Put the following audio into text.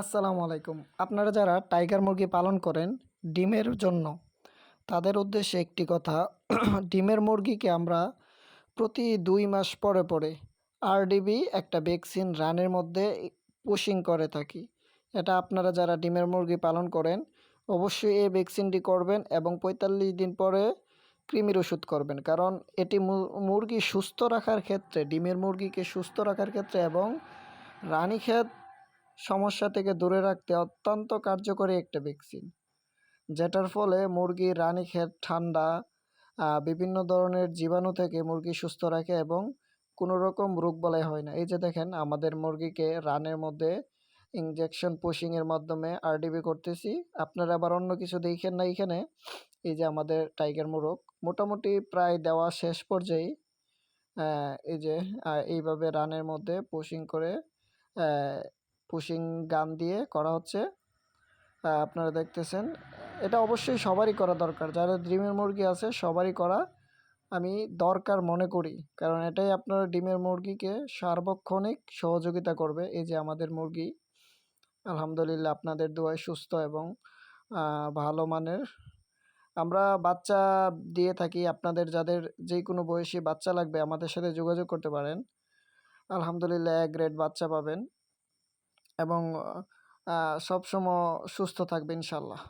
আসসালামু আলাইকুম। আপনারা যারা টাইগার মুরগি পালন করেন ডিমের জন্য, তাদের উদ্দেশ্যে একটি কথা। ডিমের মুরগিকে আমরা প্রতি দুই মাস পরে পরে আরডিবি একটা ভ্যাকসিন রানের মধ্যে পুশিং করে থাকি। এটা আপনারা যারা ডিমের মুরগি পালন করেন, অবশ্যই এই ভ্যাকসিনটি করবেন এবং পঁয়তাল্লিশ দিন পরে কৃমির ওষুধ করবেন। কারণ এটি মুরগি সুস্থ রাখার ক্ষেত্রে, ডিমের মুরগিকে সুস্থ রাখার ক্ষেত্রে এবং রানী রানীক্ষেত সমস্যা থেকে দূরে রাখতে অত্যন্ত কার্যকরী একটা ভ্যাকসিন যেটার ফলে মুরগি মুরগির রানীক্ষেত ঠান্ডা বিভিন্ন ধরনের জীবাণু থেকে মুরগি সুস্থ রাখে এবং কোনো রকম রোগ বলাই হয় না। এই যে দেখেন, আমাদের মুরগিকে রানের মধ্যে ইঞ্জেকশন পুশিংয়ের মাধ্যমে আরডিবি করতেছি। আপনারা আবার অন্য কিছু দেখেন না এখানে? এই যে আমাদের টাইগার মোরগ। মোটামুটি প্রায় দেওয়া শেষ পর্যায়ে এই যে এইভাবে রানের মধ্যে পুশিং করে পুশিং গান দিয়ে করা হচ্ছে। আপনারা দেখতেছেন, এটা অবশ্যই সবারই করা দরকার। যারা ডিমের মুরগি আছে, সবারই করা আমি দরকার মনে করি। কারণ এটাই আপনার ডিমের মুরগিকে সার্বক্ষণিক সহযোগিতা করবে। এই যে আমাদের মুরগি, আলহামদুলিল্লাহ আপনাদের দোয়ায় সুস্থ এবং ভালো মানের। আমরা বাচ্চা দিয়ে থাকি, আপনাদের যাদের যে কোনো বয়সী বাচ্চা লাগবে আমাদের সাথে যোগাযোগ করতে পারেন। আলহামদুলিল্লাহ এক গ্রেড বাচ্চা পাবেন। এবং সবসময় সুস্থ থাকবে ইনশাল্লাহ।